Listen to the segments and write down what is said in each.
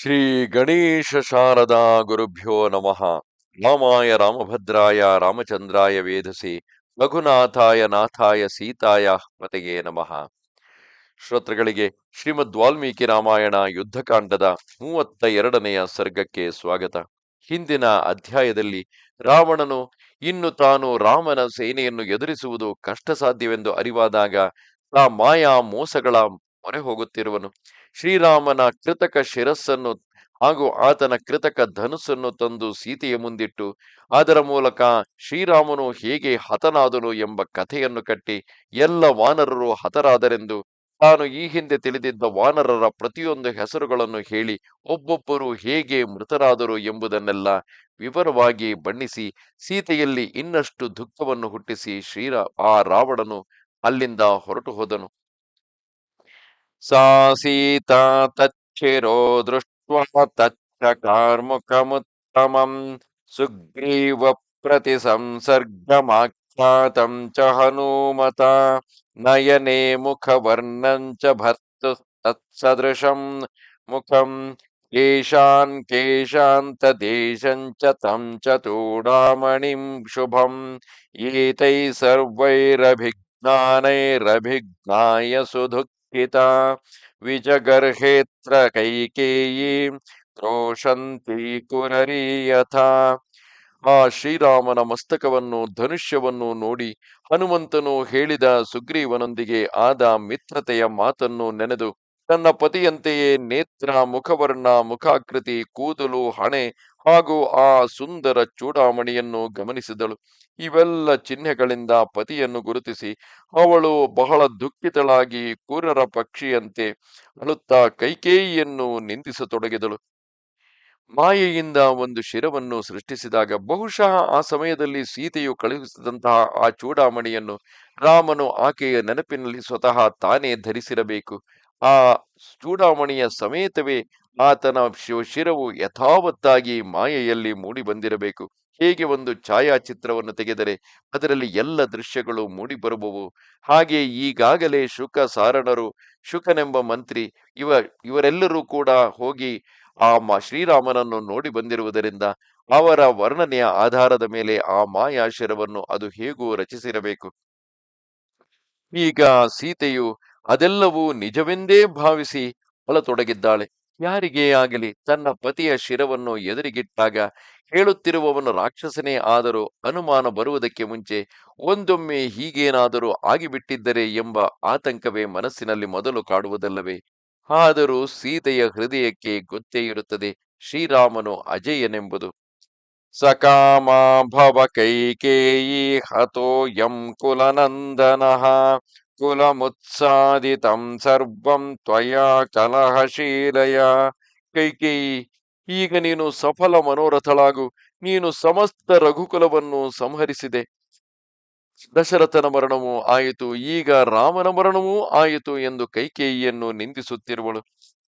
ಶ್ರೀ ಗಣೇಶ ಶಾರದಾ ಗುರುಭ್ಯೋ ನಮಃ. ರಾಮಾಯ ರಾಮಭದ್ರಾಯ ರಾಮಚಂದ್ರಾಯ ವೇಧಸಿ ರಘುನಾಥಾಯ ನಾಥಾಯ ಸೀತಾಯ ಪತೆಗೆ ನಮಃ. ಶ್ರೋತೃಗಳಿಗೆ ಶ್ರೀಮದ್ ವಾಲ್ಮೀಕಿ ರಾಮಾಯಣ ಯುದ್ಧಕಾಂಡದ ಮೂವತ್ತ ಎರಡನೆಯ ಸರ್ಗಕ್ಕೆ ಸ್ವಾಗತ. ಹಿಂದಿನ ಅಧ್ಯಾಯದಲ್ಲಿ ರಾವಣನು ಇನ್ನು ತಾನು ರಾಮನ ಸೇನೆಯನ್ನು ಎದುರಿಸುವುದು ಕಷ್ಟ ಸಾಧ್ಯವೆಂದು ಅರಿವಾದಾಗ ಆ ಮಾಯಾ ಮೋಸಗಳ ಮೊರೆ ಹೋಗುತ್ತಿರುವನು ಶ್ರೀರಾಮನ ಕೃತಕ ಶಿರಸ್ಸನ್ನು ಹಾಗೂ ಆತನ ಕೃತಕ ಧನುಸ್ಸನ್ನು ತಂದು ಸೀತೆಯ ಮುಂದಿಟ್ಟು, ಅದರ ಮೂಲಕ ಶ್ರೀರಾಮನು ಹೇಗೆ ಹತನಾದನು ಎಂಬ ಕಥೆಯನ್ನು ಕಟ್ಟಿ, ಎಲ್ಲ ವಾನರರು ಹತರಾದರೆಂದು ತಾನು ಈ ಹಿಂದೆ ತಿಳಿದಿದ್ದ ವಾನರರ ಪ್ರತಿಯೊಂದು ಹೆಸರುಗಳನ್ನು ಹೇಳಿ, ಒಬ್ಬೊಬ್ಬರು ಹೇಗೆ ಮೃತರಾದರು ಎಂಬುದನ್ನೆಲ್ಲ ವಿವರವಾಗಿ ಬಣ್ಣಿಸಿ, ಸೀತೆಯಲ್ಲಿ ಇನ್ನಷ್ಟು ದುಃಖವನ್ನು ಹುಟ್ಟಿಸಿ ಶ್ರೀರಾ, ಆ ರಾವಣನು ಅಲ್ಲಿಂದ ಹೊರಟು ಹೋದನು सा सीता तच्छिरो दृष्ट्वा तच्छकारमुखमुत्तमम् सुग्रीवप्रतिसंसर्गमाख्यातम् च हनुमता नयने मुखवर्णम् च भर्तुस्तत्सदृशम् मुखम् केशान् केशान्तदेशम् च तं चूडामणिं शुभम् एतैः सर्वैरभिज्ञानैरभिज्ञाय सुधुक् ಸುದುಃಖಿತ ವಿಜಗರ್ಹೇತ್ರ ಕೈಕೇಯಿ ಕ್ರೋಶಂತಿ ಕುರರೀಯಥ ಆ ಶ್ರೀರಾಮನ ಮಸ್ತಕವನ್ನು ಧನುಷ್ಯವನ್ನು ನೋಡಿ ಹನುಮಂತನು ಹೇಳಿದ ಸುಗ್ರೀವನೊಂದಿಗೆ ಆದ ಮಿತ್ರತೆಯ ಮಾತನ್ನು ನೆನೆದು, ತನ್ನ ಪತಿಯಂತೆಯೇ ನೇತ್ರ, ಮುಖವರ್ಣ, ಮುಖಾಕೃತಿ, ಕೂದಲು, ಹಣೆ ಹಾಗೂ ಆ ಸುಂದರ ಚೂಡಾಮಣಿಯನ್ನು ಗಮನಿಸಿದಳು. ಇವೆಲ್ಲ ಚಿಹ್ನೆಗಳಿಂದ ಪತಿಯನ್ನು ಗುರುತಿಸಿ, ಅವಳು ಬಹಳ ದುಃಖಿತಳಾಗಿ ಕೂರರ ಪಕ್ಷಿಯಂತೆ ಅಳುತ್ತಾ ಕೈಕೇಯಿಯನ್ನು ನಿಂದಿಸತೊಡಗಿದಳು. ಮಾಯೆಯಿಂದ ಒಂದು ಶಿರವನ್ನು ಸೃಷ್ಟಿಸಿದಾಗ ಬಹುಶಃ ಆ ಸಮಯದಲ್ಲಿ ಸೀತೆಯು ಕಳುಹಿಸಿದಂತಹ ಆ ಚೂಡಾಮಣಿಯನ್ನು ರಾಮನು ಆಕೆಯ ನೆನಪಿನಲ್ಲಿ ಸ್ವತಃ ತಾನೇ ಧರಿಸಿರಬೇಕು. ಆ ಚೂಡಾಮಣಿಯ ಸಮೇತವೇ ಆತನ ಶಿವಶಿರವು ಯಥಾವತ್ತಾಗಿ ಮಾಯೆಯಲ್ಲಿ ಮೂಡಿ ಬಂದಿರಬೇಕು ಹೇಗೆ ಒಂದು ಛಾಯಾಚಿತ್ರವನ್ನು ತೆಗೆದರೆ ಅದರಲ್ಲಿ ಎಲ್ಲ ದೃಶ್ಯಗಳು ಮೂಡಿ ಬರುವವು ಹಾಗೆ ಈಗಾಗಲೇ ಶುಕ ಸಾರಣರು ಶುಕನೆಂಬ ಮಂತ್ರಿ, ಇವ, ಇವರೆಲ್ಲರೂ ಕೂಡ ಹೋಗಿ ಆ ಮಾ ಶ್ರೀರಾಮನನ್ನು ನೋಡಿ ಬಂದಿರುವುದರಿಂದ ಅವರ ವರ್ಣನೆಯ ಆಧಾರದ ಮೇಲೆ ಆ ಮಾಯಾಶಿರವನ್ನು ಅದು ಹೇಗೂ ರಚಿಸಿರಬೇಕು. ಈಗ ಸೀತೆಯು ಅದೆಲ್ಲವೂ ನಿಜವೆಂದೇ ಭಾವಿಸಿ ಹೊಲತೊಡಗಿದ್ದಾಳೆ ಯಾರಿಗೇ ಆಗಲಿ ತನ್ನ ಪತಿಯ ಶಿರವನ್ನು ಎದುರಿಗಿಟ್ಟಾಗ ಹೇಳುತ್ತಿರುವವನು ರಾಕ್ಷಸನೇ ಆದರೂ ಅನುಮಾನ ಬರುವುದಕ್ಕೆ ಮುಂಚೆ ಒಂದೊಮ್ಮೆ ಹೀಗೇನಾದರೂ ಆಗಿಬಿಟ್ಟಿದ್ದರೆ ಎಂಬ ಆತಂಕವೇ ಮನಸ್ಸಿನಲ್ಲಿ ಮೊದಲು ಕಾಡುವುದಲ್ಲವೇ? ಆದರೂ ಸೀತೆಯ ಹೃದಯಕ್ಕೆ ಗೊತ್ತೇ ಇರುತ್ತದೆ ಶ್ರೀರಾಮನು ಅಜಯನೆಂಬುದು. ಸಕಾಮ ಭವ ಕೈಕೇಯಿ ಹತೋ ಯಂ ಕುಲನಂದನಃ ಕುಲಮುತ್ಸಾದಿತಂ ಸರ್ವಂ ತ್ವಯಾ ಕಲಹಶೀಲಯ ಕೈಕೇಯಿ ಈಗ ನೀನು ಸಫಲ ಮನೋರಥಳಾಗು. ನೀನು ಸಮಸ್ತ ರಘುಕುಲವನ್ನು ಸಂಹರಿಸಿದೆ. ದಶರಥನ ಮರಣವೂ ಆಯಿತು. ಈಗ ರಾಮನ ಮರಣವೂ ಆಯಿತು ಎಂದು ಕೈಕೇಯಿಯನ್ನು ನಿಂದಿಸುತ್ತಿರುವಳು.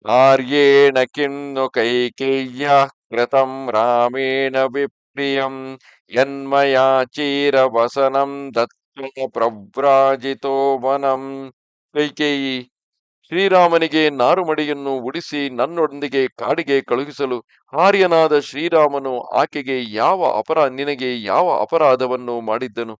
ಆರ್ಯೇಣ ಕಿನ್ನು ಕೈಕೇಯ್ಯ ಕೃತಂ ರಾಮೇಣ ವಿಪ್ರಿಯಂ, ಯನ್ಮಯಾ ಚೀರವಸನಂ ದತ್ತ ಪ್ರವ್ರಾಜಿತೋ ವನಂ ಕೈಕೇಯಿ ಶ್ರೀರಾಮನಿಗೆ ನಾರುಮಡಿಯನ್ನು ಉಡಿಸಿ ನನ್ನೊಂದಿಗೆ ಕಾಡಿಗೆ ಕಳುಹಿಸಲು ಆರ್ಯನಾದ ಶ್ರೀರಾಮನು ಆಕೆಗೆ ಯಾವ ಅಪರಾ, ನಿನಗೆ ಯಾವ ಅಪರಾಧವನ್ನು ಮಾಡಿದ್ದನು?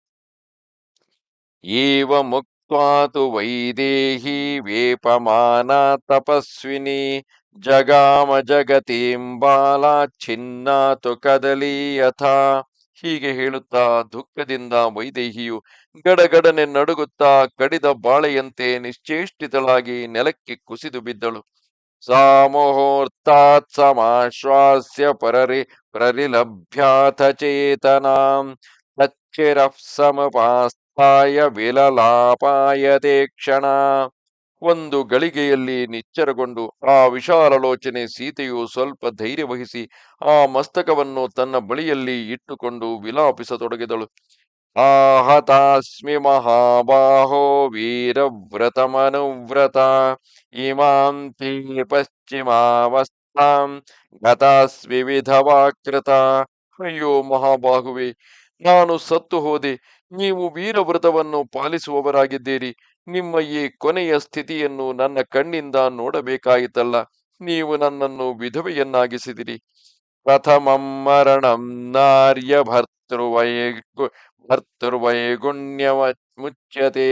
ಏವ ಮುಕ್ತು ವೈದೇಹಿ ವೇಪಮಾನ ತಪಸ್ವಿನಿ ಜಗಾಮ ಜಗತೀಂ ಬಾಲ ಚಿನ್ನಾತು ಕದಲಿ ಯಥಾ ಹೀಗೆ ಹೇಳುತ್ತಾ ದುಃಖದಿಂದ ವೈದೇಹಿಯು ಗಡಗಡನೆ ನಡುಗುತ್ತಾ ಕಡಿದ ಬಾಳೆಯಂತೆ ನಿಶ್ಚೇಷ್ಟಿತಳಾಗಿ ನೆಲಕ್ಕೆ ಕುಸಿದು ಬಿದ್ದಳು. ಸಾ ಮುಹೂರ್ತಾತ್ ಸಮಾಶ್ವಾಸ್ಯ ಪರರಿ ಪ್ರರಿಲಭ್ಯಾಥ ಚೇತನಾಂ ತಚ್ಚಿರಃ ಸಮಪಾಸ್ತಾಯ ಕ್ಷಣ ಒಂದು ಗಳಿಗೆಯಲ್ಲಿ ನಿಚ್ಚರಗೊಂಡು ಆ ವಿಶಾಲಲೋಚನೆ ಸೀತೆಯು ಸ್ವಲ್ಪ ಧೈರ್ಯ ವಹಿಸಿ ಆ ಮಸ್ತಕವನ್ನು ತನ್ನ ಬಳಿಯಲ್ಲಿ ಇಟ್ಟುಕೊಂಡು ವಿಲಾಪಿಸತೊಡಗಿದಳು. ಆಹತಾಸ್ಮಿ ಮಹಾಬಾಹೋ ವೀರವ್ರತಮನುವ್ರತ ಇಮಾಂ ತೇ ಪಶ್ಚಿಮಾವಸ್ಥಾಂ ಗತಾಸ್ಮಿ ವಿಧವಾಕೃತ ಅಯ್ಯೋ ಮಹಾಬಾಹುವೆ, ನಾನು ಸತ್ತು ಹೋದೆ. ನೀವು ವೀರವ್ರತವನ್ನು ಪಾಲಿಸುವವರಾಗಿದ್ದೀರಿ. ನಿಮ್ಮ ಈ ಕೊನೆಯ ಸ್ಥಿತಿಯನ್ನು ನನ್ನ ಕಣ್ಣಿಂದ ನೋಡಬೇಕಾಯಿತಲ್ಲ, ನೀವು ನನ್ನನ್ನು ವಿಧವೆಯನ್ನಾಗಿಸಿದಿರಿ. ಪ್ರಥಮಂ ಮರಣಂ ನಾರ್ಯ ಭರ್ತೃವೈ ಭರ್ತೃವೈಗುಣ್ಯವ ಮುಚ್ಯತೆ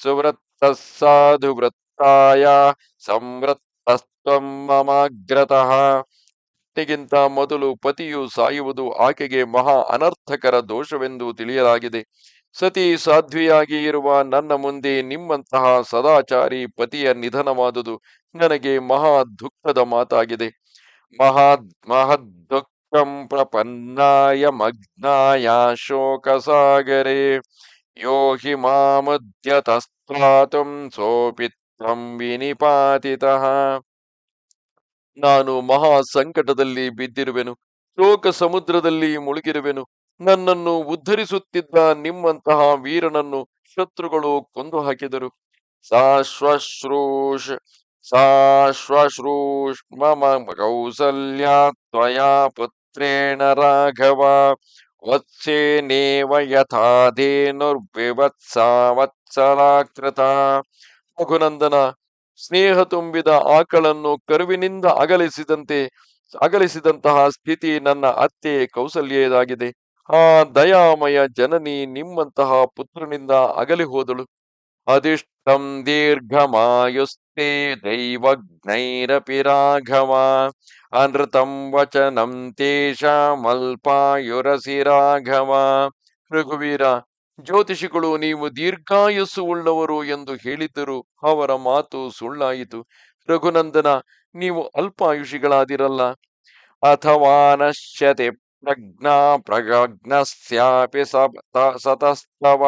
ಸುವೃತ್ತ ಸಾಧು ವೃತ್ತಾಯ ಸಂವೃತ್ತಸ್ತ್ವಂ ಪತ್ನಿಗಿಂತ ಮೊದಲು ಪತಿಯು ಸಾಯುವುದು ಆಕೆಗೆ ಮಹಾ ಅನರ್ಥಕರ ದೋಷವೆಂದು ತಿಳಿಯಲಾಗಿದೆ. ಸತಿ ಸಾಧ್ವಿಯಾಗಿ ಇರುವ ನನ್ನ ಮುಂದೆ ನಿಮ್ಮಂತಹ ಸದಾಚಾರಿ ಪತಿಯ ನಿಧನವಾದುದು ನನಗೆ ಮಹಾ ದುಃಖದ ಮಾತಾಗಿದೆ. ಮಹಾ ಮಹದ್ದುಃಖಂ ಪ್ರಪನ್ನಾಯ ಮಗ್ನಾಯ ಶೋಕಸಾಗರೆ. ಯೋ ಹಿ ಮಾಮುದ್ಯತಸ್ತ್ರಾತುಂ ಸೋಪಿತಂ ವಿನಿಪಾತಿತಃ. ನಾನು ಮಹಾ ಸಂಕಟದಲ್ಲಿ ಬಿದ್ದಿರುವೆನು ಶೋಕ ಸಮುದ್ರದಲ್ಲಿ ಮುಳುಗಿರುವೆನು ನನ್ನನ್ನು ಉದ್ಧರಿಸುತ್ತಿದ್ದ ನಿಮ್ಮಂತಹ ವೀರನನ್ನು ಶತ್ರುಗಳು ಕೊಂದು ಹಾಕಿದರು. ಸಾಶ್ವಶ್ರೂಷ್ ಸಾಶ್ವಶ್ರೂಷ್, ಮಮ ಕೌಸಲ್ಯ, ತ್ವಯಾ ಪುತ್ರೇಣ ರಾಘವ ವತ್ಸೇನೇವ ಯಥಾ ಧೇನುರ್ವಿವತ್ಸಾ ವತ್ಸಲಾಕೃತ. ರಘುನಂದನ ಸ್ನೇಹ ತುಂಬಿದ ಆಕಳನ್ನು ಕರುವಿನಿಂದ ಅಗಲಿಸಿದಂತೆ, ಅಗಲಿಸಿದಂತಹ ಸ್ಥಿತಿ ನನ್ನ ಅತ್ತೆ ಕೌಸಲ್ಯದಾಗಿದೆ. ಆ ದಯಾಮಯ ಜನನಿ ನಿಮ್ಮಂತಹ ಪುತ್ರನಿಂದ ಅಗಲಿ ಹೋದಳು. ಅಧಿಷ್ಠಂ ದೀರ್ಘಮಾಯುಸ್ತೆ ದೈವಜ್ಞೈರಪಿ ರಾಘವ. ಅನೃತಂ ವಚನಂ ತೇಷಾಮಲ್ಪಾಯುರಸಿ ರಾಘವ. ರಘುವೀರ, ಜ್ಯೋತಿಷಿಗಳು ನೀವು ದೀರ್ಘಾಯಸ್ಸು ಉಳ್ಳವರು ಎಂದು ಹೇಳಿದ್ದರು. ಅವರ ಮಾತು ಸುಳ್ಳಾಯಿತು. ರಘುನಂದನ, ನೀವು ಅಲ್ಪಾಯುಷಿಗಳಾದಿರಲ್ಲ. ಅಥವಾ ನಶ್ಯತೆ ಪ್ರಜ್ಞಸ್ಯಾಪಿ ಸತ- ಸತಸ್ತವ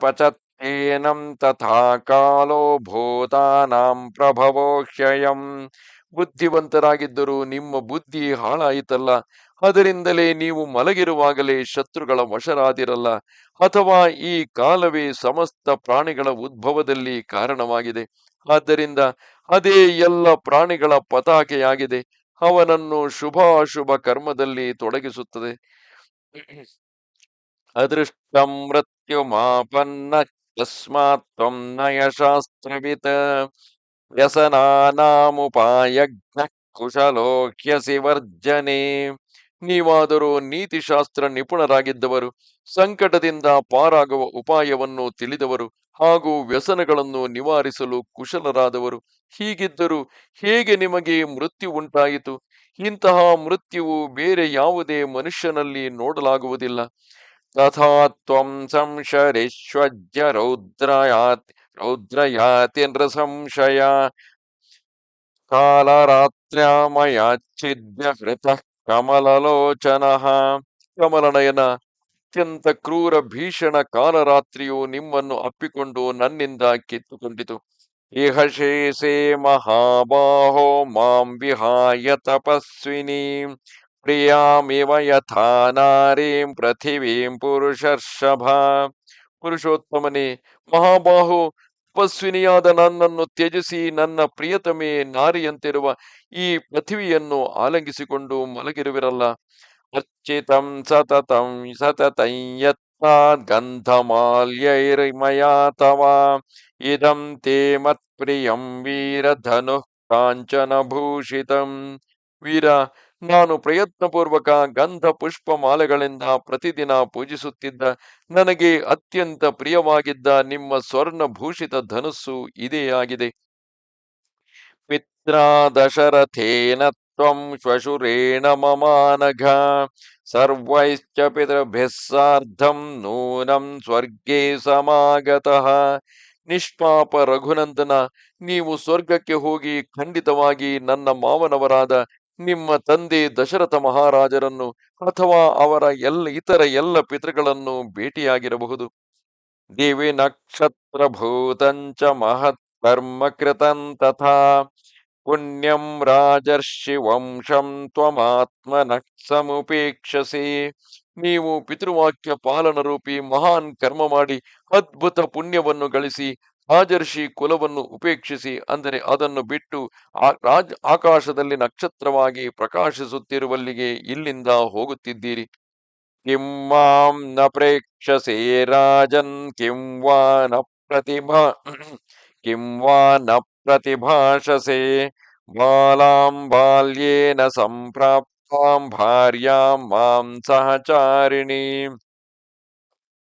ಪಚತ್ತೇನಂ ತಥಾ ಕಾಲೋ ಭೂತಾನಾಂ ಪ್ರಭವೋ ಕ್ಷಯಂ. ಬುದ್ಧಿವಂತರಾಗಿದ್ದರೂ ನಿಮ್ಮ ಬುದ್ಧಿ ಹಾಳಾಯಿತಲ್ಲ. ಅದರಿಂದಲೇ ನೀವು ಮಲಗಿರುವಾಗಲೇ ಶತ್ರುಗಳ ವಶರಾದಿರಲ್ಲ. ಅಥವಾ ಈ ಕಾಲವೇ ಸಮಸ್ತ ಪ್ರಾಣಿಗಳ ಉದ್ಭವದಲ್ಲಿ ಕಾರಣವಾಗಿದೆ. ಆದ್ದರಿಂದ ಅದೇ ಎಲ್ಲ ಪ್ರಾಣಿಗಳ ಪತಾಕೆಯಾಗಿದೆ. ಅವನನ್ನು ಶುಭಾಶುಭ ಕರ್ಮದಲ್ಲಿ ತೊಡಗಿಸುತ್ತದೆ. ಅದೃಷ್ಟ ಮೃತ್ಯುಮಾಪನ್ನ ತಸ್ಮಾತ್ ತ್ವಂ ನಯ ಶಾಸ್ತ್ರವಿತ್ ವ್ಯಸನಾನಾಮುಪಾಯಜ್ಞ ಕುಶಲೋಕ್ಯಸಿ ವರ್ಜನೆ ನೀವಾದರೂ ನೀತಿಶಾಸ್ತ್ರ ನಿಪುಣರಾಗಿದ್ದವರು, ಸಂಕಟದಿಂದ ಪಾರಾಗುವ ಉಪಾಯವನ್ನು ತಿಳಿದವರು ಹಾಗೂ ವ್ಯಸನಗಳನ್ನು ನಿವಾರಿಸಲು ಕುಶಲರಾದವರು ಹೀಗಿದ್ದರೂ ಹೇಗೆ ನಿಮಗೆ ಮೃತ್ಯು ಉಂಟಾಯಿತು? ಇಂತಹ ಮೃತ್ಯುವು ಬೇರೆ ಯಾವುದೇ ಮನುಷ್ಯನಲ್ಲಿ ನೋಡಲಾಗುವುದಿಲ್ಲ. ತಥಾ ತ್ವಂ ಸಂಶರಿಶ್ವಜ್ಯ ರೌದ್ರಯಾತ್ ರೌದ್ರಯಾತೇಂದ್ರ ಸಂಶಯ. ಕಾಲರಾತ್ರ್ಯಾಮಯಾಚ್ಛಿದ್ಯ ಹೃತಃ ಕಮಲಲೋಚನಃ. ಕಮಲನಯನ ಅತ್ಯಂತ ಕ್ರೂರ ಭೀಷಣ ಕಾಲರಾತ್ರಿಯು ನಿಮ್ಮನ್ನು ಅಪ್ಪಿಕೊಂಡು ನನ್ನಿಂದ ಕಿತ್ತುಕೊಂಡಿತು. ಇಹ ಶೇಷೇ ಮಹಾಬಾಹೋ ಮಾಂ ವಿಹಾಯ ತಪಸ್ವಿನಿ. ಪ್ರಿಯಾಮಿವ ಯಥಾ ನಾರೀಂ ಪೃಥಿವೀಂ ಪುರುಷರ್ಷಭ. ಪುರುಷೋತ್ತಮನೇ, ಮಹಾಬಾಹು, ತಪಸ್ವಿನಿಯಾದ ನನ್ನನ್ನು ತ್ಯಜಿಸಿ ನನ್ನ ಪ್ರಿಯತಮೆ ನಾರಿಯಂತಿರುವ ಈ ಪೃಥಿವಿಯನ್ನು ಆಲಂಗಿಸಿಕೊಂಡು ಮಲಗಿರುವಿರಲ್ಲ. ಸತತಂ ಸತತಂ ಯತ್ನಾದ್ ಗಂಧಮಾಲ್ಯೈರ್ಮಯಾ ತವ ಇದಂ ತೇ ಮತ್ಪ್ರಿಯಂ ವೀರಧನು ಕಾಂಚನಭೂಷಿತಂ ವೀರ ನಾನು ಪ್ರಯತ್ನಪೂರ್ವಕ ಗಂಧ ಪುಷ್ಪ ಮಾಲೆಗಳಿಂದ ಪ್ರತಿದಿನ ಪೂಜಿಸುತ್ತಿದ್ದ ನನಗೆ ಅತ್ಯಂತ ಪ್ರಿಯವಾಗಿದ್ದ ನಿಮ್ಮ ಸ್ವರ್ಣ ಭೂಷಿತ ಧನುಸ್ಸು ಇದೇ ಆಗಿದೆ. ಪಿತ್ರ ದಶರಥೇನ ತ್ವಂ ಶ್ವಶುರೇಣ ಮಮಾನಘ ಸರ್ವೈಶ್ಚ ಪಿತೃಭಿಃ ಸಾರ್ಧಂ ನೂನಂ ಸ್ವರ್ಗೇ ಸಮಾಗತಃ ನಿಷ್ಪಾಪ ರಘುನಂದನ ನೀವು ಸ್ವರ್ಗಕ್ಕೆ ಹೋಗಿ ಖಂಡಿತವಾಗಿ ನನ್ನ ಮಾವನವರಾದ ನಿಮ್ಮ ತಂದೆ ದಶರಥ ಮಹಾರಾಜರನ್ನು ಅಥವಾ ಅವರ ಎಲ್ಲ ಇತರ ಎಲ್ಲ ಪಿತೃಗಳನ್ನು ಭೇಟಿಯಾಗಿರಬಹುದು. ದೇವಿ ನಕ್ಷತ್ರ ಭೂತಂಚ ಮಹತ್ ಕರ್ಮ ಕೃತಂ ತಥಾ। ಪುಣ್ಯಂ ರಾಜರ್ಷಿ ವಂಶಂ ತ್ವಮಾತ್ಮನ ಸಮುಪೇಕ್ಷಸಿ ನೀವು ಪಿತೃವಾಕ್ಯ ಪಾಲನ ರೂಪಿ ಮಹಾನ್ ಕರ್ಮ ಮಾಡಿ ಅದ್ಭುತ ಪುಣ್ಯವನ್ನು ಗಳಿಸಿ ರಾಜರ್ಷಿ ಕುಲವನ್ನು ಉಪೇಕ್ಷಿಸಿ ಅಂದರೆ ಅದನ್ನು ಬಿಟ್ಟು ರಾಜ್ ಆಕಾಶದಲ್ಲಿ ನಕ್ಷತ್ರವಾಗಿ ಪ್ರಕಾಶಿಸುತ್ತಿರುವಲ್ಲಿಗೆ ಇಲ್ಲಿಂದ ಹೋಗುತ್ತಿದ್ದೀರಿ. ಕಿಂ ಮಾಂ ನ ಪ್ರೇಕ್ಷಸೇ ರಾಜನ್, ಕಿಂ ವಾ ನ ಪ್ರತಿಭಾ, ಕಿಂ ವಾ ನ ಪ್ರತಿಭಾಷಸೆ ಬಾಲಾಂ ಬಾಲ್ಯೇನ ಸಂಪ್ರಾಪ್ತಾಂ ಭಾರ್ಯಾಂ ಮಾಂ ಸಹಚಾರಿಣಿ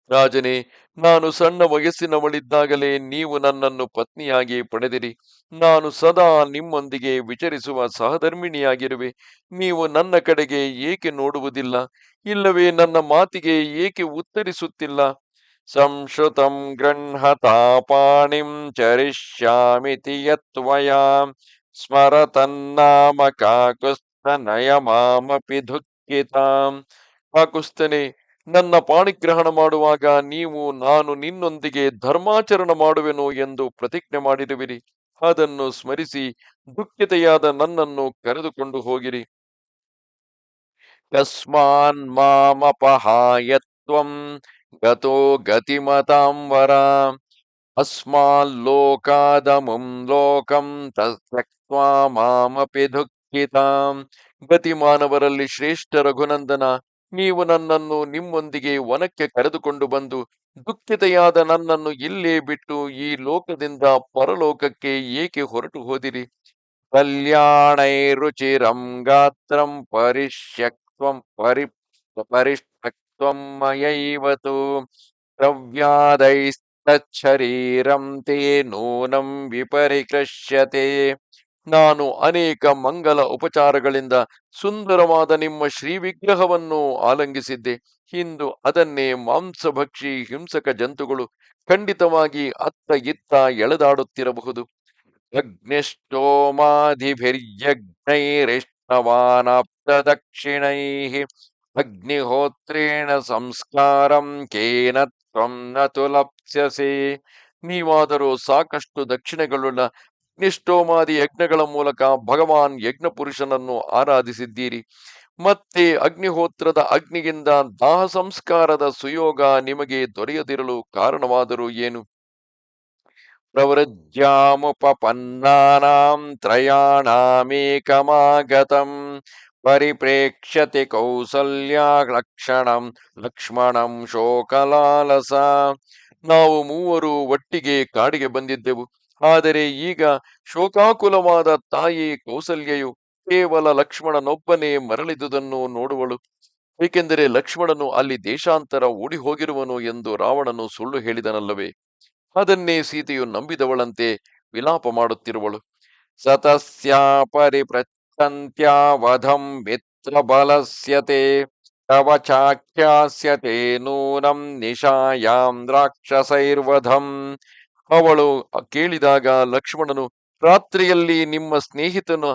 ರಾಜನೇ ನಾನು ಸಣ್ಣ ವಯಸ್ಸಿನವಳಿದ್ದಾಗಲೇ ನೀವು ನನ್ನನ್ನು ಪತ್ನಿಯಾಗಿ ಪಡೆದಿರಿ. ನಾನು ಸದಾ ನಿಮ್ಮೊಂದಿಗೆ ವಿಚರಿಸುವ ಸಹಧರ್ಮಿಣಿಯಾಗಿರುವೆ. ನೀವು ನನ್ನ ಕಡೆಗೆ ಏಕೆ ನೋಡುವುದಿಲ್ಲ? ಇಲ್ಲವೇ ನನ್ನ ಮಾತಿಗೆ ಏಕೆ ಉತ್ತರಿಸುತ್ತಿಲ್ಲ? ಸಂಶ್ರುತಂ ಪಾಣಿಂ ಚರಿಷ್ಯಾಮಿತಿ ಯತ್ವಯಾ ಸ್ಮರತನ್ನಾಮ ಕಾಕುಸ್ತನಯ ಮಾಮಪಿ ದುಃಖಿತಾಂ ಕಾಕುಸ್ತನೆ ನನ್ನ ಪಾಣಿಗ್ರಹಣ ಮಾಡುವಾಗ ನೀವು, ನಾನು ನಿನ್ನೊಂದಿಗೆ ಧರ್ಮಾಚರಣ ಮಾಡುವೆನು ಎಂದು ಪ್ರತಿಜ್ಞೆ ಮಾಡಿರುವಿರಿ. ಅದನ್ನು ಸ್ಮರಿಸಿ ದುಃಖಿತೆಯಾದ ನನ್ನನ್ನು ಕರೆದುಕೊಂಡು ಹೋಗಿರಿ. ಕಸ್ಮಾನ್ ಮಾಮಪಹಾಯತ್ವಂ ಗತೋ ಗತಿಮತಾಂ ವರ ಅಸ್ಮಾಲ್ಲೋಕಾದಮುಂ ಲೋಕಂ ತಕ್ವಾ ಮಾಮಪಿ ದುಃಖಿತಾಂ ಗತಿಮಾನವರಲ್ಲಿ ಶ್ರೇಷ್ಠ ರಘುನಂದನ, ನೀವು ನನ್ನನ್ನು ನಿಮ್ಮೊಂದಿಗೆ ವನಕ್ಕೆ ಕರೆದುಕೊಂಡು ಬಂದು ದುಃಖಿತೆಯಾದ ನನ್ನನ್ನು ಇಲ್ಲೇ ಬಿಟ್ಟು ಈ ಲೋಕದಿಂದ ಪರಲೋಕಕ್ಕೆ ಏಕೆ ಹೊರಟು ಹೋದಿರಿ? ಕಲ್ಯಾಣೈರುಚಿರಂ ಗಾತ್ರಂ ಪರಿಷ್ಯಕ್ತ್ವಂ ಪರಿ ಪರಿಷ್ಟಕ್ತ್ವಂ ಮಯೈವತು ದ್ರವ್ಯಾದೈಸ್ತಚ್ಛರೀರಂ ತೇ ನೂನಂ ವಿಪರಿಕೃಷ್ಯತೆ ನಾನು ಅನೇಕ ಮಂಗಲ ಉಪಚಾರಗಳಿಂದ ಸುಂದರವಾದ ನಿಮ್ಮ ಶ್ರೀ ವಿಗ್ರಹವನ್ನು ಆಲಂಗಿಸಿದ್ದೆ। ಇಂದು ಅದನ್ನೇ ಮಾಂಸಭಕ್ಷಿ ಹಿಂಸಕ ಜಂತುಗಳು ಖಂಡಿತವಾಗಿ ಅತ್ತ ಇತ್ತ ಎಳೆದಾಡುತ್ತಿರಬಹುದು। ಅಗ್ನಿಷ್ಟೋಮಾಧಿಭಿರ್ಯಜ್ಞೈರಿಷ್ಟವಾನಾಪ್ತ ದಕ್ಷಿಣೈ ಅಗ್ನಿಹೋತ್ರೇಣ ಸಂಸ್ಕಾರಂ ಕೇನ ತ್ವಂ ನೀವಾದರೂ ಸಾಕಷ್ಟು ದಕ್ಷಿಣೆಗಳುಳ್ಳ ನಿಷ್ಠೋಮಾದಿ ಯಜ್ಞಗಳ ಮೂಲಕ ಭಗವಾನ್ ಯಜ್ಞ ಪುರುಷನನ್ನು ಆರಾಧಿಸಿದ್ದೀರಿ। ಮತ್ತೆ ಅಗ್ನಿಹೋತ್ರದ ಅಗ್ನಿಯಿಂದ ದಾಹ ಸಂಸ್ಕಾರದ ಸುಯೋಗ ನಿಮಗೆ ದೊರೆಯದಿರಲು ಕಾರಣವಾದರೂ ಏನು? ಪ್ರವೃಜ್ಯಾಮುಪಪನ್ನಾನಾಂ ತ್ರಯಾಣಾಮೇಕಮಾಗತಂ। ಪರಿಪ್ರೇಕ್ಷ್ಯತೆ ಕೌಸಲ್ಯಾಲಕ್ಷಣಂ ಲಕ್ಷ್ಮಣಂ ಶೋಕಲಾಲಸ. ನಾವು ಮೂವರು ಒಟ್ಟಿಗೆ ಕಾಡಿಗೆ ಬಂದಿದ್ದೆವು. ಆದರೆ ಈಗ ಶೋಕಾಕುಲವಾದ ತಾಯಿ ಕೌಸಲ್ಯೆಯು ಕೇವಲ ಲಕ್ಷ್ಮಣನೊಬ್ಬನೇ ಮರಳಿದುದನ್ನು ನೋಡುವಳು. ಏಕೆಂದರೆ ಲಕ್ಷ್ಮಣನು ಅಲ್ಲಿ ದೇಶಾಂತರ ಓಡಿ ಹೋಗಿರುವನು ಎಂದು ರಾವಣನು ಸುಳ್ಳು ಹೇಳಿದನಲ್ಲವೇ. ಅದನ್ನೇ ಸೀತೆಯು ನಂಬಿದವಳಂತೆ ವಿಲಾಪ ಮಾಡುತ್ತಿರುವಳು. ಸತಸ್ಯಾ ಪರಿಪ್ರಚ್ಛಂತ್ಯಾ ವಿತ್ರಬಲಸ್ಯತೆ ಚಾಖ್ಯಾಸ್ಯತೆ ನೂನಂ ನಿಶಾಯಾಂ ರಾಕ್ಷಸೈರ್ವಧಂ ಅವಳು ಕೇಳಿದಾಗ ಲಕ್ಷ್ಮಣನು, ರಾತ್ರಿಯಲ್ಲಿ ನಿಮ್ಮ ಸ್ನೇಹಿತನು,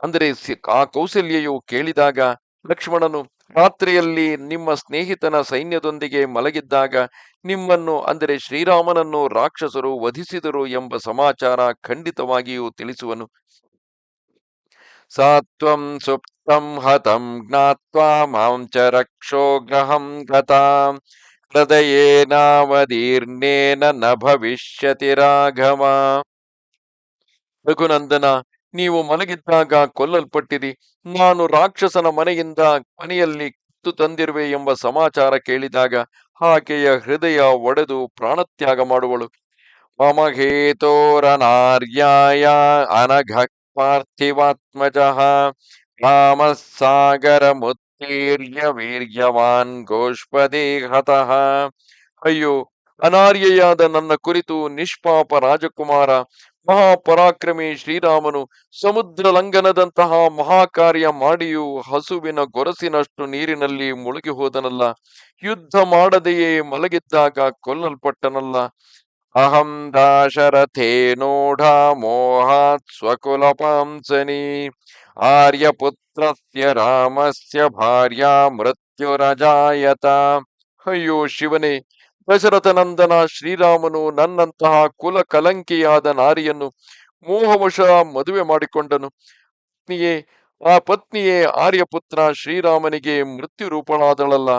ಅಂದರೆ ಆ ಕೌಸಲ್ಯೆಯು ಕೇಳಿದಾಗ ಲಕ್ಷ್ಮಣನು, ರಾತ್ರಿಯಲ್ಲಿ ನಿಮ್ಮ ಸ್ನೇಹಿತನ ಸೈನ್ಯದೊಂದಿಗೆ ಮಲಗಿದ್ದಾಗ ನಿಮ್ಮನ್ನು, ಅಂದರೆ ಶ್ರೀರಾಮನನ್ನು ರಾಕ್ಷಸರು ವಧಿಸಿದರು ಎಂಬ ಸಮಾಚಾರ ಖಂಡಿತವಾಗಿಯೂ ತಿಳಿಸುವನು. ಸಾತ್ವಂ ಸುಪ್ತಂ ಹತಂ ಜ್ಞಾತ್ವಾ ಮಾಂ ಚ ರಕ್ಷೋ ಗ್ರಹಂ ಗತಾ ಹೃದಯೇನಾವದೀರ್ಣೇನ ನ ಭವಿಷ್ಯತಿ ರಾಘವ ರಘುನಂದನ ನೀವು ಮಲಗಿದ್ದಾಗ ಕೊಲ್ಲಲ್ಪಟ್ಟಿರಿ. ನಾನು ರಾಕ್ಷಸನ ಮನೆಯಿಂದ ಮನೆಯಲ್ಲಿ ಕಿತ್ತು ತಂದಿರುವೆ ಎಂಬ ಸಮಾಚಾರ ಕೇಳಿದಾಗ ಆಕೆಯ ಹೃದಯ ಒಡೆದು ಪ್ರಾಣತ್ಯಾಗ ಮಾಡುವಳು. ಮಮ ಹೇತೋರನಾರ್ಯಾಯ ಅನಘ ಪಾರ್ಥಿವಾತ್ಮಜ ರಾಮಸಾಗರ ಮುತ್ತೀರ್ಯ ವೀರ್ಯವಾನ್ ಗೋಷ್ಪದೇ ಹತಃ ಅಯ್ಯೋ, ಅನಾರ್ಯೆಯಾದ ನನ್ನ ಕುರಿತು ನಿಷ್ಪಾಪ ರಾಜಕುಮಾರ, ಮಹಾಪರಾಕ್ರಮಿ ಶ್ರೀರಾಮನು ಸಮುದ್ರ ಲಂಘನದಂತಹ ಮಹಾಕಾರ್ಯ ಮಾಡಿಯೂ ಹಸುವಿನ ಗೊರಸಿನಷ್ಟು ನೀರಿನಲ್ಲಿ ಮುಳುಗಿ ಹೋದನಲ್ಲ ಯುದ್ಧ ಮಾಡದೆಯೇ ಮಲಗಿದ್ದಾಗ ಕೊಲ್ಲಲ್ಪಟ್ಟನಲ್ಲ ಅಹಂ ದಾಶರಥೇನೋಢ ಮೋಹಾತ್ ಸ್ವಕುಲಪಾಂಸನಿ ಆರ್ಯಪುತ್ರಸ್ಯ ರಾಮಸ್ಯ ಭಾರ್ಯಾ ಮೃತ್ಯುರಜಾಯತ ಅಯ್ಯೋ ಶಿವನೇ ದಶರಥನಂದನ ಶ್ರೀರಾಮನು ನನ್ನಂತಹ ಕುಲ ಕಲಂಕಿಯಾದ ನಾರಿಯನ್ನು ಮೋಹವಶ ಮದುವೆ ಮಾಡಿಕೊಂಡನು। ಪತ್ನಿಯೇ, ಆ ಪತ್ನಿಯೇ ಆರ್ಯಪುತ್ರ ಶ್ರೀರಾಮನಿಗೆ ಮೃತ್ಯು ರೂಪಳಾದಳಲ್ಲ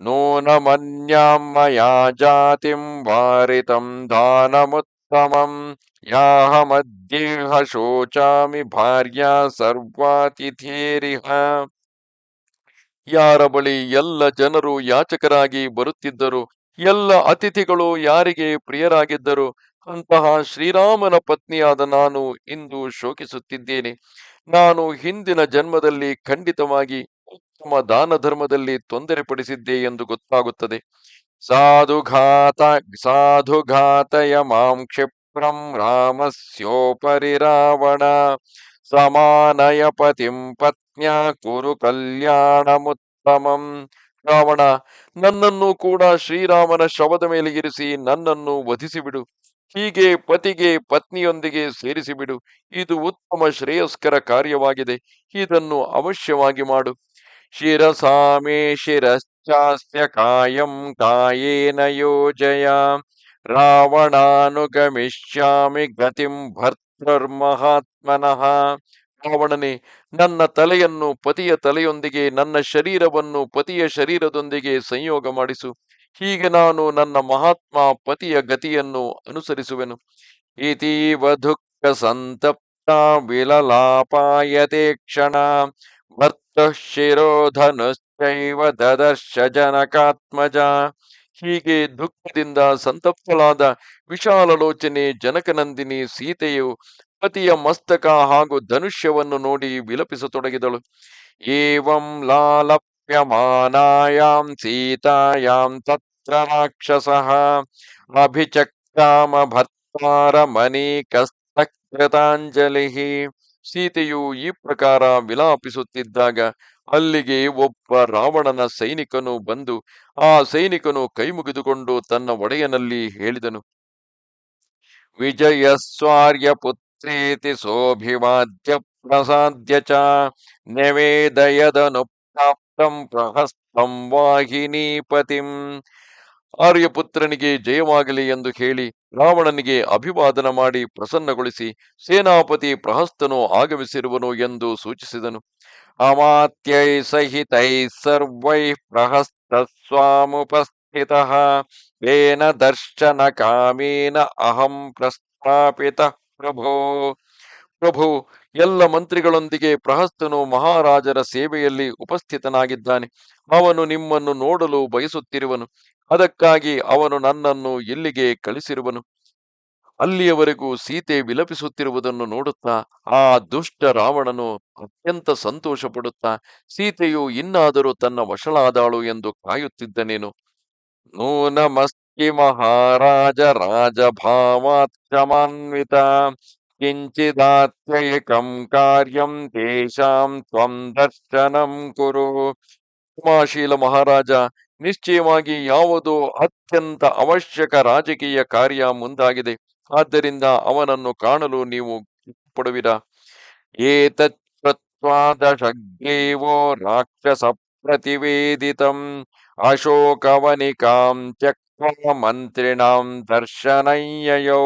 ಮಯಾ ಜಾತಿಂ ವಾರಿತಂ ದಾನಮುತ್ತಮಂ ಯಾಹ ಮಧ್ಯೇಹ ಶೋಚಾಮಿ ಭಾರ್ಯಾ ಸರ್ವಾತಿಥೇರಿಹ ಯಾರ ಬಳಿ ಎಲ್ಲ ಜನರು ಯಾಚಕರಾಗಿ ಬರುತ್ತಿದ್ದರು, ಎಲ್ಲ ಅತಿಥಿಗಳು ಯಾರಿಗೆ ಪ್ರಿಯರಾಗಿದ್ದರು, ಅಂತಹ ಶ್ರೀರಾಮನ ಪತ್ನಿಯಾದ ನಾನು ಇಂದು ಶೋಕಿಸುತ್ತಿದ್ದೇನೆ. ನಾನು ಹಿಂದಿನ ಜನ್ಮದಲ್ಲಿ ಖಂಡಿತವಾಗಿ ಉತ್ತಮ ದಾನ ಧರ್ಮದಲ್ಲಿ ತೊಂದರೆ ಪಡಿಸಿದ್ದೆ ಎಂದು ಗೊತ್ತಾಗುತ್ತದೆ. ಸಾಧುಘಾತ, ಸಾಧುಘಾತಯ ಮಾಂ ಕ್ಷಿಪ್ರಂ ರಾಮಸ್ಯೋಪರಿ ರಾವಣ, ಸಮಾನಯ ಪತಿಂ ಪತ್ನ್ಯ ಕುರು ಕಲ್ಯಾಣಮುತ್ತಮಂ. ರಾವಣ, ನನ್ನನ್ನು ಕೂಡ ಶ್ರೀರಾಮನ ಶವದ ಮೇಲೆ ಇರಿಸಿ ನನ್ನನ್ನು ವಧಿಸಿಬಿಡು. ಹೀಗೆ ಪತಿಗೆ ಪತ್ನಿಯೊಂದಿಗೆ ಸೇರಿಸಿಬಿಡು. ಇದು ಉತ್ತಮ ಶ್ರೇಯಸ್ಕರ ಕಾರ್ಯವಾಗಿದೆ. ಇದನ್ನು ಅವಶ್ಯವಾಗಿ ಮಾಡು. ಶಿರಸಾಮೇ ಶಿರಶ್ಚಾಸ್ಯ ಕಾಯಂ ಕಾಯೇನ ಯೋಜಯ ರಾವಣಾನುಗಮಿಷ್ಯಾಮಿ ಗತಿಂ ಭರ್ತೃರ್ಮಹಾತ್ಮನಃ ರಾವಣನೇ ನನ್ನ ತಲೆಯನ್ನು ಪತಿಯ ತಲೆಯೊಂದಿಗೆ, ನನ್ನ ಶರೀರವನ್ನು ಪತಿಯ ಶರೀರದೊಂದಿಗೆ ಸಂಯೋಗ ಮಾಡಿಸು. ಹೀಗೆ ನಾನು ನನ್ನ ಮಹಾತ್ಮ ಪತಿಯ ಗತಿಯನ್ನು ಅನುಸರಿಸುವೆನು. ಇತೀವ ದುಃಖ ಸಂತಪ್ತ ವಿಲಲಾಪಾಯತೆ ಕ್ಷಣ. ಭರ್ತ ಶಿರೋಧನುಶ್ಚೈವ ದದರ್ಶ ಜನಕಾತ್ಮಜ ಹೀಗೆ ದುಃಖದಿಂದ ಸಂತಪ್ತಳಾದ ವಿಶಾಲಲೋಚನೆ ಜನಕನಂದಿನಿ ಸೀತೆಯು ಪತಿಯ ಮಸ್ತಕ ಹಾಗೂ ಧನುಷ್ಯವನ್ನು ನೋಡಿ ವಿಲಪಿಸತೊಡಗಿದಳು. ಏವಂ ಲಾಲಪ್ಯಮಾನಾಯಾಂ ಸೀತಾಯಾಂ ತತ್ರ ರಾಕ್ಷಸ. ಅಭಿಚಕ್ರಾಮ ಭರ್ತಾರ ಮನೀಕಸ್ತಕೃತಾಂಜಲಿ ಸೀತೆಯು ಈ ಪ್ರಕಾರ ವಿಲಾಪಿಸುತ್ತಿದ್ದಾಗ ಅಲ್ಲಿಗೆ ಒಬ್ಬ ರಾವಣನ ಸೈನಿಕನು ಬಂದು ಆ ಸೈನಿಕನು ಕೈಮುಗಿದುಕೊಂಡು ತನ್ನ ಒಡೆಯನಲ್ಲಿ ಹೇಳಿದನು ವಿಜಯಸ್ವಾರ್ಯ ಪುತ್ರೇತಿ ಸೋಭಿವಾದ್ಯ ಪ್ರಸಾದ್ಯ ಚ ನೆವೇದಯದನು ಪ್ರಾಪ್ತಂ ಪ್ರಹಸ್ತಂ ವಾಹಿನೀಪತಿಂ. ಆರ್ಯಪುತ್ರನಿಗೆ ಜಯವಾಗಲಿ ಎಂದು ಹೇಳಿ ರಾವಣನಿಗೆ ಅಭಿವಾದನ ಮಾಡಿ ಪ್ರಸನ್ನಗೊಳಿಸಿ ಸೇನಾಪತಿ ಪ್ರಹಸ್ತನು ಆಗಮಿಸಿರುವನು ಎಂದು ಸೂಚಿಸಿದನು. ಅಮಾತ್ಯೈ ಸಹಿತೈ ಸರ್ವೈ ಪ್ರಹಸ್ತ ಸ್ವಾಮುಪಸ್ಥಿತ ವೇನ ದರ್ಶನ ಕಾಮೇನ ಅಹಂ ಪ್ರಸ್ಥಾಪಿತ ಪ್ರಭೋ. ಪ್ರಭು, ಎಲ್ಲ ಮಂತ್ರಿಗಳೊಂದಿಗೆ ಪ್ರಹಸ್ತನು ಮಹಾರಾಜರ ಸೇವೆಯಲ್ಲಿ ಉಪಸ್ಥಿತನಾಗಿದ್ದಾನೆ. ಅವನು ನಿಮ್ಮನ್ನು ನೋಡಲು ಬಯಸುತ್ತಿರುವನು. ಅದಕ್ಕಾಗಿ ಅವನು ನನ್ನನ್ನು ಇಲ್ಲಿಗೆ ಕಳಿಸಿರುವನು? ಅಲ್ಲಿಯವರೆಗೂ ಸೀತೆ ವಿಲಪಿಸುತ್ತಿರುವುದನ್ನು ನೋಡುತ್ತಾ ಆ ದುಷ್ಟ ರಾವಣನು ಅತ್ಯಂತ ಸಂತೋಷ ಪಡುತ್ತಾ ಸೀತೆಯು ಇನ್ನಾದರೂ ತನ್ನ ವಶಳಾದಾಳು ಎಂದು ಕಾಯುತ್ತಿದ್ದನೇನು ನೂನಮಸ್ತಿ ಮಹಾರಾಜ ರಾಜಭಾವಾತ್ಕ್ಷಮಾನ್ವಿತ ಕಿಂಚಿದಾತ್ಯಯಕಂ ಕಾರ್ಯಂ ತೇಷಾಂ ತ್ವಂ ದರ್ಶನಂ ಕುರು. ಉಮಾಶೀಲ ಮಹಾರಾಜ ನಿಶ್ಚಯವಾಗಿ ಯಾವುದೋ ಅತ್ಯಂತ ಅವಶ್ಯಕ ರಾಜಕೀಯ ಕಾರ್ಯ ಮುಂದಾಗಿದೆ. ಆದ್ದರಿಂದ ಅವನನ್ನು ಕಾಣಲು ನೀವು ಪಡುವಿರ ಏತತ್ವಾದಶಗ್ರೀವೋ ರಾಕ್ಷಸ ಪ್ರತಿವೇದಿತಂ ಅಶೋಕವನಿಕಾಂ ಚಕ್ರ ಮಂತ್ರಿಣಾಂ ದರ್ಶನಯ್ಯಯೋ.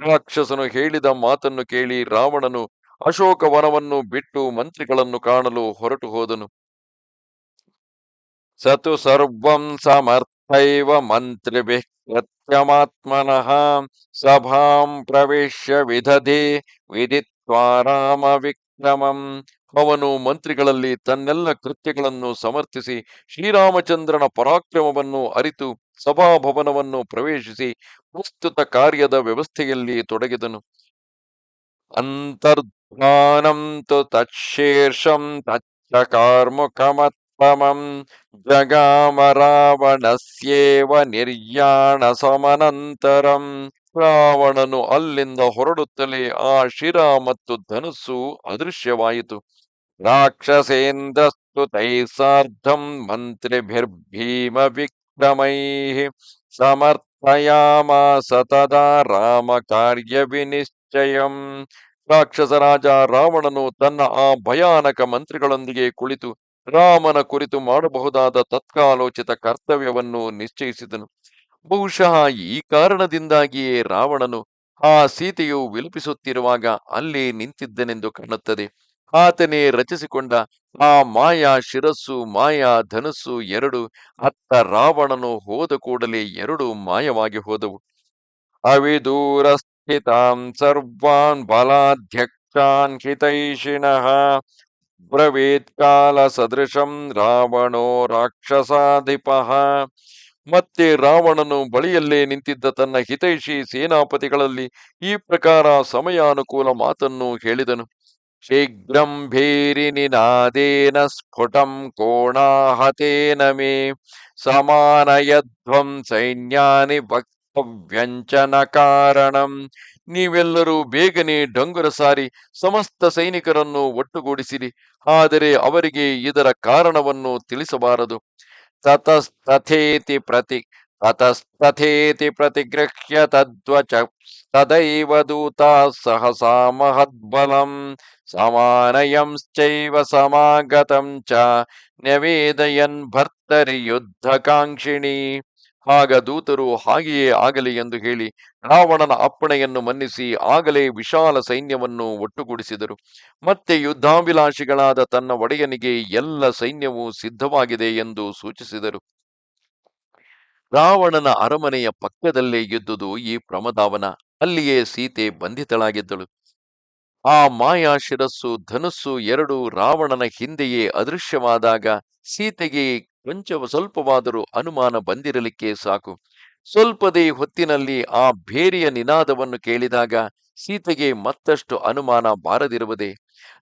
ರಾಕ್ಷಸನು ಹೇಳಿದ ಮಾತನ್ನು ಕೇಳಿ ರಾವಣನು ಅಶೋಕವನವನ್ನು ಬಿಟ್ಟು ಮಂತ್ರಿಗಳನ್ನು ಕಾಣಲು ಹೊರಟು ಹೋದನು. ಸತು ಸರ್ವಂ ಸಮರ್ಥೈವ ಮಂತ್ರಿಭಿಃ ಕೃತ್ಯಮಾತ್ಮನಃ ಸಭಾಂ ಪ್ರವೇಶ್ಯ ವಿಧದೆ ವಿದಿತ್ವಾ ರಾಮ ವಿಕ್ರಮಂ ಅವನು ಮಂತ್ರಿಗಳಲ್ಲಿ ತನ್ನೆಲ್ಲ ಕೃತ್ಯಗಳನ್ನು ಸಮರ್ಥಿಸಿ ಶ್ರೀರಾಮಚಂದ್ರನ ಪರಾಕ್ರಮವನ್ನು ಅರಿತು ಸಭಾಭವನವನ್ನು ಪ್ರವೇಶಿಸಿ ಪ್ರಸ್ತುತ ಕಾರ್ಯದ ವ್ಯವಸ್ಥೆಯಲ್ಲಿ ತೊಡಗಿದನು. ಅಂತರ್ಧಾನಂ ತು ತತ್ಶೀರ್ಷಂ ತಚ್ಚಕಾರ್ಮುಖಮತ್ಪಮಂ ಜಗಾಮ ರಾವಣಸ್ಯೇವ ನಿರ್ಯಾಣ ಸಮನಂತರಂ ರಾವಣನು ಅಲ್ಲಿಂದ ಹೊರಡುತ್ತಲೇ ಆ ಶಿರ ಮತ್ತು ಧನುಸ್ಸು ಅದೃಶ್ಯವಾಯಿತು. ರಾಕ್ಷಸೇಂದ್ರಸ್ತು ತೈ ಸಾರ್ಧಂ ಮಂತ್ರಿಭಿರ್ಭೀಮ ವಿಕ್ರಮೈ ಸಮರ್ಥಯಾಮಾಸ ತದಾ ರಾಮ ಕಾರ್ಯ ವಿನಿಶ್ಚಯಂ ರಾಕ್ಷಸ ರಾಜ ರಾವಣನು ತನ್ನ ಆ ಭಯಾನಕ ಮಂತ್ರಿಗಳೊಂದಿಗೆ ಕುಳಿತು ರಾಮನ ಕುರಿತು ಮಾಡಬಹುದಾದ ತತ್ಕಾಲೋಚಿತ ಕರ್ತವ್ಯವನ್ನು ನಿಶ್ಚಯಿಸಿದನು. ಬಹುಶಃ ಈ ಕಾರಣದಿಂದಾಗಿಯೇ ರಾವಣನು ಆ ಸೀತೆಯು ವಿಲುಪಿಸುತ್ತಿರುವಾಗ ಅಲ್ಲಿ ನಿಂತಿದ್ದನೆಂದು ಕಾಣುತ್ತದೆ. ಆತನೇ ರಚಿಸಿಕೊಂಡ ಆ ಮಾಯಾ ಶಿರಸ್ಸು, ಮಾಯಾ ಧನಸ್ಸು ಎರಡು ಅತ್ತ ರಾವಣನು ಹೋದ ಕೂಡಲೇ ಎರಡು ಮಾಯವಾಗಿ ಹೋದವು. ಅವಿದೂರ ಸ್ಥಿತಾಂ ಸರ್ವಾನ್ ಬಲಾಧ್ಯಕ್ಷಾನ್ ಹಿತೈಷಿಣಃ ಬ್ರವೀತ್ ಕಾಲ ಸದೃಶಂ ರಾವಣೋ ರಾಕ್ಷಸಾಧಿಪಃ ಮತ್ತೆ ರಾವಣನು ಬಳಿಯಲ್ಲೇ ನಿಂತಿದ್ದ ತನ್ನ ಹಿತೈಷಿ ಸೇನಾಪತಿಗಳಲ್ಲಿ ಈ ಪ್ರಕಾರ ಸಮಯಾನುಕೂಲ ಮಾತನ್ನು ಹೇಳಿದನು. ಶೀಘ್ರಂ ಭೇರಿ ನಿನಾದೇನ ಸ್ಫುಟಂ ಕೋಣಾಹತೇನ ಮೇ ಸಮಾನಯಧ್ವಂ ಸೈನ್ಯಾನಿ ವಕ್ತವ್ಯಂಚನ ಕಾರಣಂ. ನೀವೆಲ್ಲರೂ ಬೇಗನೆ ಡಂಗುರ ಸಾರಿ ಸಮಸ್ತ ಸೈನಿಕರನ್ನು ಒಟ್ಟುಗೂಡಿಸಿರಿ. ಆದರೆ ಅವರಿಗೆ ಇದರ ಕಾರಣವನ್ನು ತಿಳಿಸಬಾರದು. ತತಸ್ತಥೇತಿ ಪ್ರತಿ ತತಸ್ತಥೇತಿ ಪ್ರತಿಗೃಹ್ಯ ತದ್ವಚ, ತದೈವ ದೂತ ಸಹಸಾ ಮಹದ್ಬಲಂ, ಸಮಾನಯಂಶ್ಚೈವ ಸಮಾಗತಂ ಚ, ನ್ಯವೇದಯನ್ ಭರ್ತರಿ ಯುದ್ಧಕಾಂಕ್ಷಿಣಿ. ಆಗ ದೂತರು ಹಾಗೆಯೇ ಆಗಲಿ ಎಂದು ಹೇಳಿ ರಾವಣನ ಅಪ್ಪಣೆಯನ್ನು ಮನ್ನಿಸಿ ಆಗಲೇ ವಿಶಾಲ ಸೈನ್ಯವನ್ನು ಒಟ್ಟುಗೂಡಿಸಿದರು. ಮತ್ತೆ ಯುದ್ಧಾಭಿಲಾಷಿಗಳಾದ ತನ್ನ ಒಡೆಯನಿಗೆ ಎಲ್ಲ ಸೈನ್ಯವು ಸಿದ್ಧವಾಗಿದೆ ಎಂದು ಸೂಚಿಸಿದರು. ರಾವಣನ ಅರಮನೆಯ ಪಕ್ಕದಲ್ಲೇ ಇದ್ದುದು ಈ ಪ್ರಮದಾವನ ಅಲ್ಲಿಯೇ ಸೀತೆ ಬಂಧಿತಳಾಗಿದ್ದಳು. ಆ ಮಾಯಾ ಶಿರಸ್ಸು ಧನುಸ್ಸು ಎರಡು ರಾವಣನ ಹಿಂದೆಯೇ ಅದೃಶ್ಯವಾದಾಗ ಸೀತೆಗೆ ಕೊಂಚ ಸ್ವಲ್ಪವಾದರೂ ಅನುಮಾನ ಬಂದಿರಲಿಕ್ಕೆ ಸಾಕು. ಸ್ವಲ್ಪದೇ ಹೊತ್ತಿನಲ್ಲಿ ಆ ಭೇರಿಯ ನಿನಾದವನ್ನು ಕೇಳಿದಾಗ ಸೀತೆಗೆ ಮತ್ತಷ್ಟು ಅನುಮಾನ ಬಾರದಿರುವುದೇ?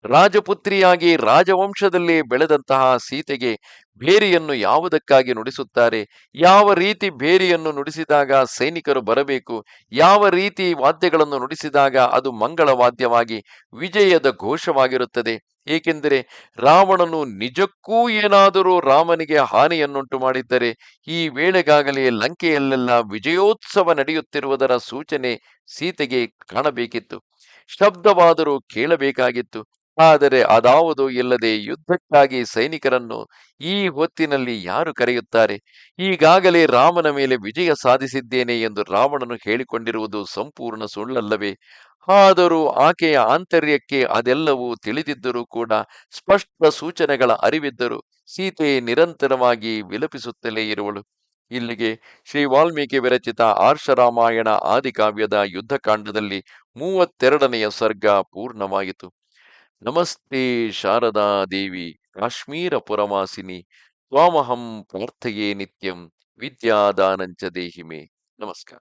ರಾಜಪುತ್ರಿಯಾಗಿ ರಾಜವಂಶದಲ್ಲಿ ಬೆಳೆದಂತಹ ಸೀತೆಗೆ ಭೇರಿಯನ್ನು ಯಾವುದಕ್ಕಾಗಿ ನುಡಿಸುತ್ತಾರೆ? ಯಾವ ರೀತಿ ಭೇರಿಯನ್ನು ನುಡಿಸಿದಾಗ ಸೈನಿಕರು ಬರಬೇಕು? ಯಾವ ರೀತಿ ವಾದ್ಯಗಳನ್ನು ನುಡಿಸಿದಾಗ ಅದು ಮಂಗಳ ವಾದ್ಯವಾಗಿ ವಿಜಯದ ಘೋಷವಾಗಿರುತ್ತದೆ? ಏಕೆಂದರೆ ರಾವಣನು ನಿಜಕ್ಕೂ ಏನಾದರೂ ರಾಮನಿಗೆ ಹಾನಿಯನ್ನುಂಟು ಮಾಡಿದ್ದರೆ, ಈ ವೇಳೆಗಾಗಲೇ ಲಂಕೆಯಲ್ಲೆಲ್ಲ ವಿಜಯೋತ್ಸವ ನಡೆಯುತ್ತಿರುವುದರ ಸೂಚನೆ ಸೀತೆಗೆ ಕಾಣಬೇಕಿತ್ತು. ಶಬ್ದವಾದರೂ ಕೇಳಬೇಕಾಗಿತ್ತು. ಆದರೆ ಅದಾವುದು ಇಲ್ಲದೆ ಯುದ್ಧಕ್ಕಾಗಿ ಸೈನಿಕರನ್ನು ಈ ಹೊತ್ತಿನಲ್ಲಿ ಯಾರು ಕರೆಯುತ್ತಾರೆ? ಈಗಾಗಲೇ ರಾಮನ ಮೇಲೆ ವಿಜಯ ಸಾಧಿಸಿದ್ದೇನೆ ಎಂದು ರಾವಣನು ಹೇಳಿಕೊಂಡಿರುವುದು ಸಂಪೂರ್ಣ ಸುಳ್ಳಲ್ಲವೇ? ಆದರೂ ಆಕೆಯ ಆಂತರ್ಯಕ್ಕೆ ಅದೆಲ್ಲವೂ ತಿಳಿದಿದ್ದರೂ ಕೂಡ ಸ್ಪಷ್ಟ ಸೂಚನೆಗಳ ಅರಿವಿದ್ದರೂ ಸೀತೆ ನಿರಂತರವಾಗಿ ವಿಲಪಿಸುತ್ತಲೇ ಇರುವಳು. ಇಲ್ಲಿಗೆ ಶ್ರೀ ವಾಲ್ಮೀಕಿ ವಿರಚಿತ ಆರ್ಷರಾಮಾಯಣ ಆದಿಕಾವ್ಯದ ಯುದ್ಧಕಾಂಡದಲ್ಲಿ ಮೂವತ್ತೆರಡನೆಯ ಸರ್ಗ ಪೂರ್ಣವಾಯಿತು. ನಮಸ್ತೆ ಶಾರದಾ ದೇವಿ, ಕಾಶ್ಮೀರ ಪುರವಾಸಿನಿ, ತ್ವಾಮಹಂ ಪ್ರಾರ್ಥೆಯೇ ನಿತ್ಯಂ, ವಿದ್ಯಾದಾನಂಚ ದೇಹಿಮೆ. ನಮಸ್ಕಾರ.